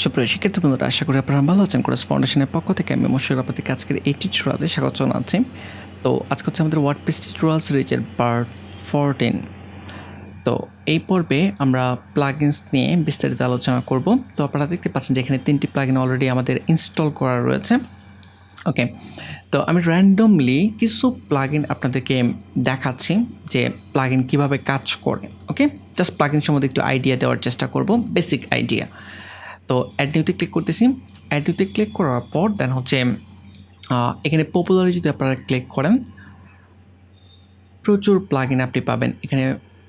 সুপ্রিয় শিক্ষার্থী বন্ধুরা, আশা করি আপনারা ভালো আছেন। কোর্স ফাউন্ডেশনের পক্ষ থেকে আমি মশুর আপনাদেরকে আজকের এই টিউটোরিয়ালে স্বাগত জানাচ্ছি। তো আজকে হচ্ছে আমাদের ওয়ার্ড ওয়ার্ডপ্রেস টিউটোরিয়াল সিরিজের পার্ট ফোরটিন তো এই পর্বে আমরা প্লাগইনস নিয়ে বিস্তারিত আলোচনা করব। তো আপনারা দেখতে পাচ্ছেন যে এখানে তিনটি প্লাগইন অলরেডি আমাদের ইনস্টল করা রয়েছে। ওকে তো আমি র্যান্ডমলি কিছু প্লাগইন আপনাদেরকে দেখাচ্ছি যে প্লাগইন কীভাবে কাজ করে। ওকে জাস্ট প্লাগইন সম্বন্ধে একটু আইডিয়া দেওয়ার চেষ্টা করব বেসিক আইডিয়া তো অ্যাড নিউতে ক্লিক করতেছি। অ্যাড নিউতে ক্লিক করার পর দেন হচ্ছে এখানে পপুলারে যদি আপনারা ক্লিক করেন, প্রচুর প্লাগইন আপনি পাবেন। এখানে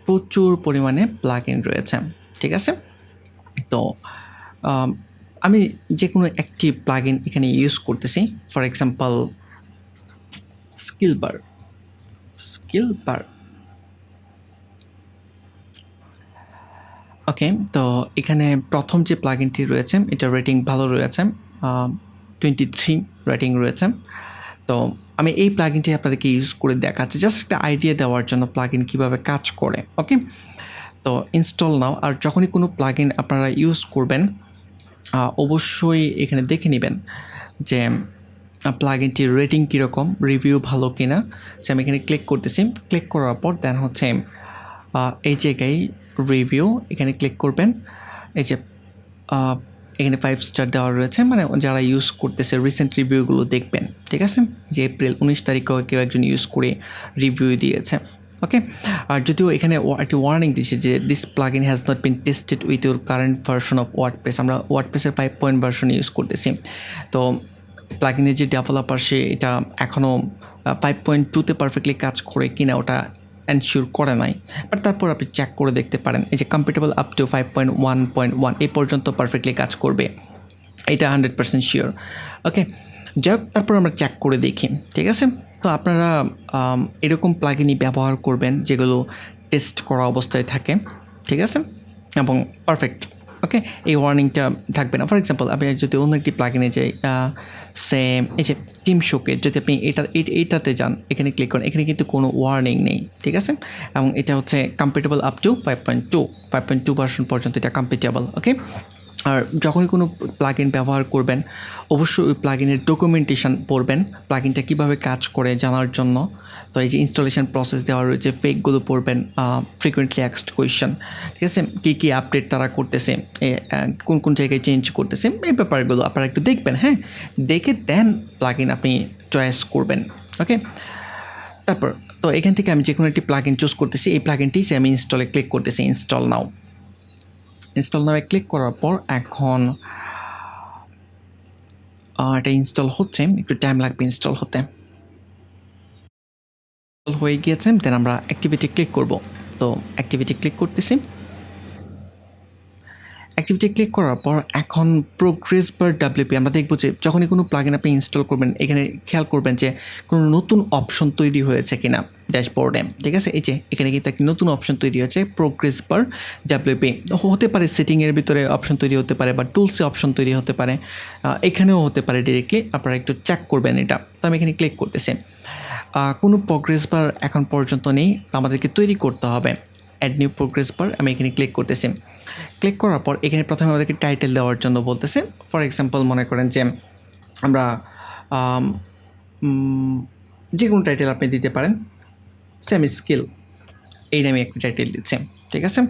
প্রচুর পরিমাণে প্লাগ ইন রয়েছে, ঠিক আছে? তো আমি যে কোনো একটি প্লাগ ইন এখানে ইউজ করতেছি। For example skill bar skill bar okay তো এখানে প্রথম যে প্লাগইনটি রয়েছে এটা রেটিং ভালো রয়েছে টোয়েন্টি থ্রি রেটিং রয়েছে। তো আমি এই প্লাগইনটি আপনাদেরকে ইউজ করে দেখাচ্ছি জাস্ট একটা আইডিয়া দেওয়ার জন্য প্লাগইন কীভাবে কাজ করে ওকে তো ইনস্টল নাও আর যখনই কোনো প্লাগইন আপনারা ইউজ করবেন অবশ্যই এখানে দেখে নেবেন যে প্লাগইনটির রেটিং কীরকম রিভিউ ভালো কিনা। সে আমি এখানে ক্লিক করতেছি ক্লিক করার পর দেন হচ্ছে এই জায়গায় রিভিউ এখানে ক্লিক করবেন। এই যে এখানে ফাইভ স্টার দেওয়া রয়েছে মানে যারা ইউজ করতেছে রিসেন্ট রিভিউগুলো দেখবেন, ঠিক আছে? যে এপ্রিল উনিশ তারিখেও কেউ একজন ইউজ করে রিভিউ দিয়েছে ওকে আর যদিও এখানে একটি ওয়ার্নিং দিচ্ছে যে this plugin has not been tested with your current version of WordPress আমরা ওয়ার্ডপ্রেসের ফাইভ পয়েন্ট ভার্সন ইউজ করতেছি। তো প্লাগিনের যে ডেভেলপার সে এটা এখনও ফাইভ পয়েন্ট টুতে পারফেক্টলি কাজ করে কিনা, ওটা এনশিওর করে নাই। বাট তারপর আপনি চেক করে দেখতে পারেন, এই যে compatible up to five point one point one এই পর্যন্ত পারফেক্টলি কাজ করবে। এটা হান্ড্রেড পার্সেন্ট শিওর ওকে যাই হোক, তারপর আমরা চেক করে দেখি, ঠিক আছে? তো আপনারা এরকম প্লাগিনই ব্যবহার করবেন, যেগুলো টেস্ট করা অবস্থায় থাকে, ঠিক আছে? এবং পারফেক্ট ওকে এই ওয়ার্নিংটা থাকবে না। ফর এক্সাম্পল আপনি যদি অন্য একটি প্লাগিনে যাই সেম এই যে টিম শোকে যদি আপনি এটা, এই- এইটাতে যান, এখানে ক্লিক করেন, এখানে কিন্তু কোনো ওয়ার্নিং নেই, ঠিক আছে? এবং এটা হচ্ছে compatible up to five point two five point two version পর্যন্ত এটা কম্পিটেবল ওকে আর যখনই কোনো প্লাগইন ব্যবহার করবেন, অবশ্যই ওই প্লাগইনের ডকুমেন্টেশন পড়বেন প্লাগইনটা কীভাবে কাজ করে জানার জন্য। তো এই যে ইনস্টলেশন প্রসেস দেওয়া রয়েছে ফেকগুলো পড়বেন ফ্রিকুয়েন্টলি অ্যাক্সড কোয়েশ্চেন ঠিক আছে? কী কী আপডেট তারা করতেছে কোন কোন জায়গায় চেঞ্জ করতেছে, এই ব্যাপারগুলো আপনারা একটু দেখবেন হ্যাঁ? দেখে দেন প্লাগইন আপনি চয়েস করবেন ওকে তারপর, তো এখান থেকে আমি যে কোনো একটি প্লাগইন চুজ করতেছি, এই প্লাগইনটি আমি ইনস্টলে ক্লিক করতেছি ইনস্টল নাও ইনস্টল নামে ক্লিক করার পর এখন এটা ইনস্টল হচ্ছে, একটু টাইম লাগবে ইনস্টল হতে। হয়ে গিয়েছে দেন আমরা অ্যাক্টিভিটি ক্লিক করব। তো অ্যাক্টিভিটি ক্লিক করতেছি। অ্যাক্টিভিটি ক্লিক করার পর এখন প্রোগ্রেস বার ডাব্লিউপি আমরা দেখব যে যখনই কোনো প্লাগইন আপনি ইনস্টল করবেন, এখানে খেয়াল করবেন যে কোনো নতুন অপশন তৈরি হয়েছে কিনা ড্যাশবোর্ডে ঠিক আছে? এই যে, এখানে কিন্তু একটি নতুন অপশন তৈরি হয়েছে প্রোগ্রেস বার ডাব্লিউপি হতে পারে সেটিংয়ের ভিতরে অপশন তৈরি হতে পারে বা টুলসে অপশন তৈরি হতে পারে এখানেও হতে পারে ডিরেক্টলি আপনারা একটু চেক করবেন এটা। তো আমি এখানে ক্লিক করতেছি। কোনো প্রোগ্রেস বার এখন পর্যন্ত নেই আমাদেরকে তৈরি করতে হবে। অ্যাড নিউ প্রোগ্রেস বার আমি এখানে ক্লিক করতেছি। ক্লিক করার পর এখানে প্রথমে আমাদেরকে টাইটেল দেওয়ার জন্য বলতেছে। ফর এক্সাম্পল মনে করেন যে আমরা যে কোনো টাইটেল আপনি দিতে পারেন। সেম স্কিল এই নামে একটা টাইটেল দিচ্ছে। ঠিক আছে?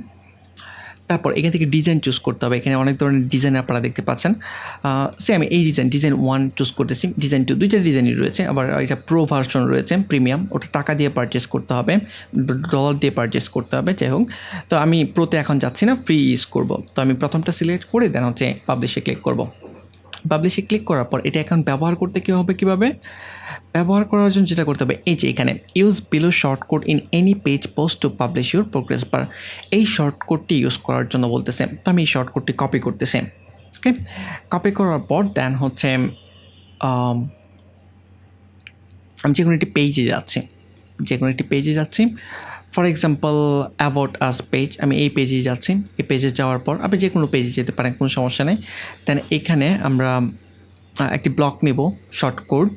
তারপর এখান থেকে ডিজাইন চুজ করতে হবে। এখানে অনেক ধরনের ডিজাইন আপনারা দেখতে পাচ্ছেন। সে আমি এই ডিজাইন ডিজাইন ওয়ান চুজ করতেছি। ডিজাইন টু দুইটা ডিজাইনই রয়েছে। আবার এটা প্রো ভার্সন রয়েছে প্রিমিয়াম ওটা টাকা দিয়ে পারচেস করতে হবে ডলার দিয়ে পারচেস করতে হবে, যাই হোক। তো আমি প্রোতে এখন যাচ্ছি না ফ্রি ইউজ করব। তো আমি প্রথমটা সিলেক্ট করে দেন হচ্ছে পাবলিশে ক্লিক করব। পাবলিশে ক্লিক করার পর এটা এখন ব্যবহার করতে কী হবে কীভাবে? ব্যবহার করার জন্য যেটা করতে হবে, এই যে এখানে use below short code in any page post to publish your progress bar এই শর্ট কোডটি ইউজ করার জন্য বলতেছে, তো আমি এই শর্ট কোডটি কপি করতেছি ওকে কপি করার পর দেন হচ্ছে, আমি যে কোনো একটি পেজে যাচ্ছি যে কোনো একটি পেজে যাচ্ছি for example about us page আমি এই পেজে যাচ্ছি। এই পেজে যাওয়ার পর আপনি যে কোনো পেজে যেতে পারেন, কোনো সমস্যা নেই। দেন এখানে আমরা একটি ব্লক নেব শর্ট কোড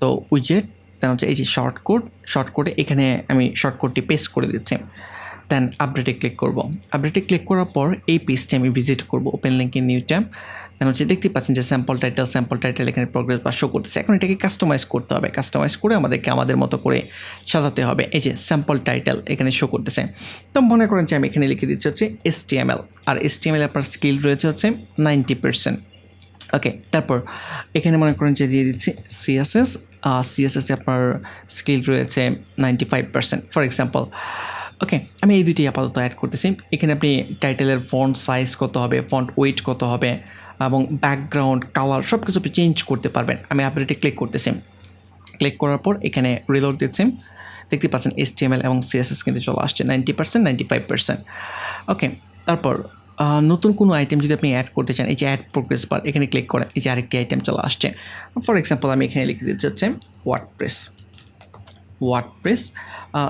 তো উইজেট দেন হচ্ছে এই যে শর্ট কোড শর্ট কোডে এখানে আমি শর্ট কোডটি পেস্ট করে দিচ্ছি। দেন আপডেটে ক্লিক করব। আপডেটে ক্লিক করার পর এই পেজটি আমি ভিজিট করব open link in new tab then হচ্ছে দেখতে পাচ্ছেন যে স্যাম্পল টাইটেল স্যাম্পল টাইটেল এখানে প্রোগ্রেস বা শো করতেছে। এখন এটাকে কাস্টমাইজ করতে হবে কাস্টমাইজ করে আমাদেরকে আমাদের মতো করে সাজাতে হবে। এই যে স্যাম্পল টাইটেল এখানে শো করতেছে। তো মনে করেন যে আমি এখানে লিখে দিচ্ছি হচ্ছে S R S T M L আপনার স্কিল রয়েছে হচ্ছে নাইনটি পার্সেন্ট ওকে তারপর এখানে মনে করেন যে দিয়ে দিচ্ছি সিএসএস সিএসএসে আপনার স্কিল রয়েছে ninety five percent for example okay আমি এই দুইটি আপাতত অ্যাড করতেছি। এখানে আপনি টাইটেলের ফন্ট সাইজ কত হবে ফন্ট ওয়েট কত হবে এবং ব্যাকগ্রাউন্ড কালার সব কিছু চেঞ্জ করতে পারবেন। আমি আপডেটে ক্লিক করতেছি। ক্লিক করার পর এখানে রিলোড দিচ্ছি। দেখতে পাচ্ছেন এস এবং সিএসএস কিন্তু চলে আসছে। Ninety percent ninety five percent okay তারপর নতুন কোনো আইটেম যদি আপনি অ্যাড করতে চান, এই যে অ্যাড প্রোগ্রেস বার এখানে ক্লিক করেন, এই যে আরেকটি আইটেম চলে আসছে। ফর এক্সাম্পল আমি এখানে লিখে দিতে হচ্ছে ওয়ার্ড প্রেস ওয়ার্ড প্রেস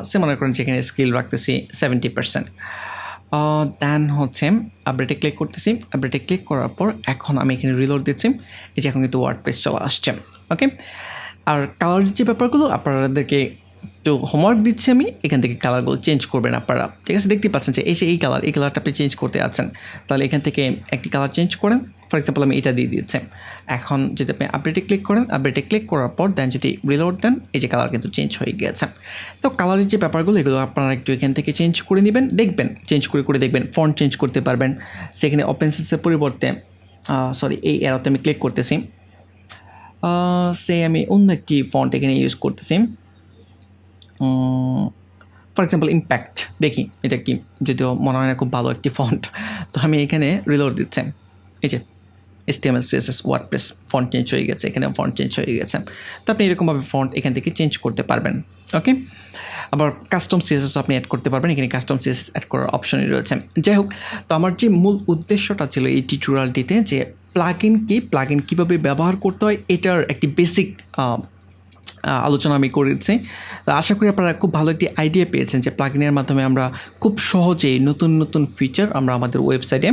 সে মনে করেন যে এখানে স্কিল রাখতেছি সেভেন্টি পার্সেন্ট দেন হচ্ছে আপডেটে ক্লিক করতেছি। আপডেটে ক্লিক করার পর এখন আমি এখানে রিলোড দিচ্ছি। এই যে এখন কিন্তু ওয়ার্ড পেজ চলে আসছে। ওকে আর কালার যে ব্যাপারগুলো, আপনাদেরকে তো হোমওয়ার্ক দিচ্ছি আমি, এখান থেকে কালারগুলো চেঞ্জ করবেন আপনারা। ঠিক আছে? দেখতে পাচ্ছেন যে এই যে এই কালার এই কালারটা আপনি চেঞ্জ করতে আছেন তাহলে এখান থেকে একটি কালার চেঞ্জ করেন। ফর এক্সাম্পল আমি এটা দিয়ে দিচ্ছি এখন যদি আপনি আপডেটে ক্লিক করেন আপডেটে ক্লিক করার পর দেন যদি রিলোড দেন, এই যে কালার কিন্তু চেঞ্জ হয়ে গিয়েছে। তো কালারের যে ব্যাপারগুলো, এগুলো আপনারা একটু এখান থেকে চেঞ্জ করে নেবেন, দেখবেন। চেঞ্জ করে করে দেখবেন ফন্ট চেঞ্জ করতে পারবেন। সেখানে ওপেন সেন্সের পরিবর্তে সরি এই এরাতে আমি ক্লিক করতেছি। সে আমি অন্য একটি ফন্ট এখানে ইউজ করতেছি। ফর এক্সাম্পল ইম্প্যাক্ট দেখি, এটা কি? যদিও মনে হয় না খুব ভালো একটি ফন্ট তো আমি এখানে রিলোড দিচ্ছি। এই যে HTML CSS WordPress font change হয়ে গেছে এখানে ফন্ট চেঞ্জ হয়ে গেছে। তো আপনি এরকমভাবে ফন্ট এখান থেকে চেঞ্জ করতে পারবেন ওকে আবার কাস্টম সিএসএস আপনি অ্যাড করতে পারবেন, এখানে কাস্টম সিএসএস অ্যাড করার অপশনই রয়েছে। যাই হোক, তো আমার যে মূল উদ্দেশ্যটা ছিল এই টিউটোরিয়ালটিতে যে প্লাগ ইন কি প্লাগ ইন কীভাবে ব্যবহার করতে হয়, এটার একটি বেসিক আলোচনা আমি করেছি। তো আশা করি আপনারা খুব ভালো একটি আইডিয়া পেয়েছেন যে প্লাগিনের মাধ্যমে আমরা খুব সহজেই নতুন নতুন ফিচার আমরা আমাদের ওয়েবসাইটে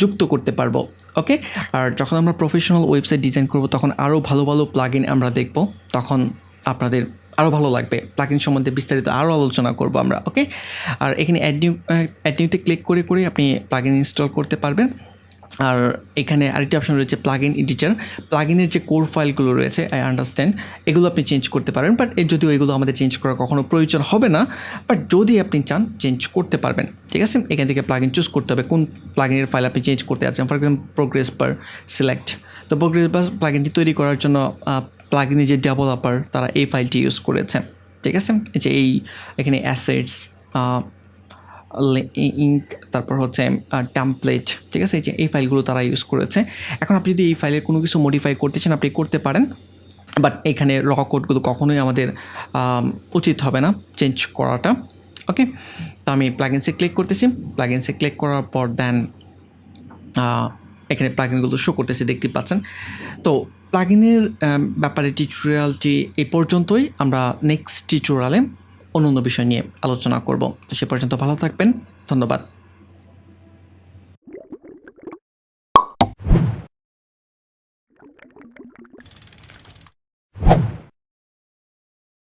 যুক্ত করতে পারব ওকে আর যখন আমরা প্রফেশনাল ওয়েবসাইট ডিজাইন করব, তখন আরও ভালো ভালো প্লাগিন আমরা দেখব, তখন আপনাদের আরও ভালো লাগবে। প্লাগিন সম্বন্ধে বিস্তারিত আরও আলোচনা করব আমরা ওকে আর এখানে অ্যাড নিউ অ্যাড নিউতে ক্লিক করে করে আপনি প্লাগিন ইনস্টল করতে পারবেন। আর এখানে আরেকটি অপশন রয়েছে প্লাগ ইন এডিটার প্লাগ ইনের যে কোর ফাইলগুলো রয়েছে আই আন্ডারস্ট্যান্ড এগুলো আপনি চেঞ্জ করতে পারেন বাট এর যদিও এগুলো আমাদের চেঞ্জ করার কখনো প্রয়োজন হবে না বাট যদি আপনি চান চেঞ্জ করতে পারবেন, ঠিক আছে? এখান থেকে প্লাগ ইন চুজ করতে হবে, কোন প্লাগ ইনের ফাইল আপনি চেঞ্জ করতে আছেন for example progress bar select তো প্রোগ্রেস পার প্লাগ ইনটি তৈরি করার জন্য প্লাগ ইনের যে ডেভেলপার তারা এই ফাইলটি ইউজ করেছে, ঠিক আছে? এই যে এই, এখানে অ্যাসেটস ইঙ্ক তারপর হচ্ছে টাম্পলেট ঠিক আছে? এই যে, এই ফাইলগুলো তারা ইউজ করেছে। এখন আপনি যদি এই ফাইলের কোনো কিছু মডিফাই করতে চান, আপনি করতে পারেন। বাট এখানে র কোডগুলো কখনোই আমাদের উচিত হবে না চেঞ্জ করাটা ওকে তো আমি প্লাগিনসে ক্লিক করতেছি। প্লাগিনসে ক্লিক করার পর দেন এখানে প্লাগিনগুলো শো করতেছে, দেখতে পাচ্ছেন। তো প্লাগিনের ব্যাপারে টিউটোরিয়ালটি এ পর্যন্তই। আমরা নেক্সট টিউটোরিয়ালে অন্য বিষয় নিয়ে আলোচনা করব। তো সে পর্যন্ত ভালো থাকবেন। ধন্যবাদ।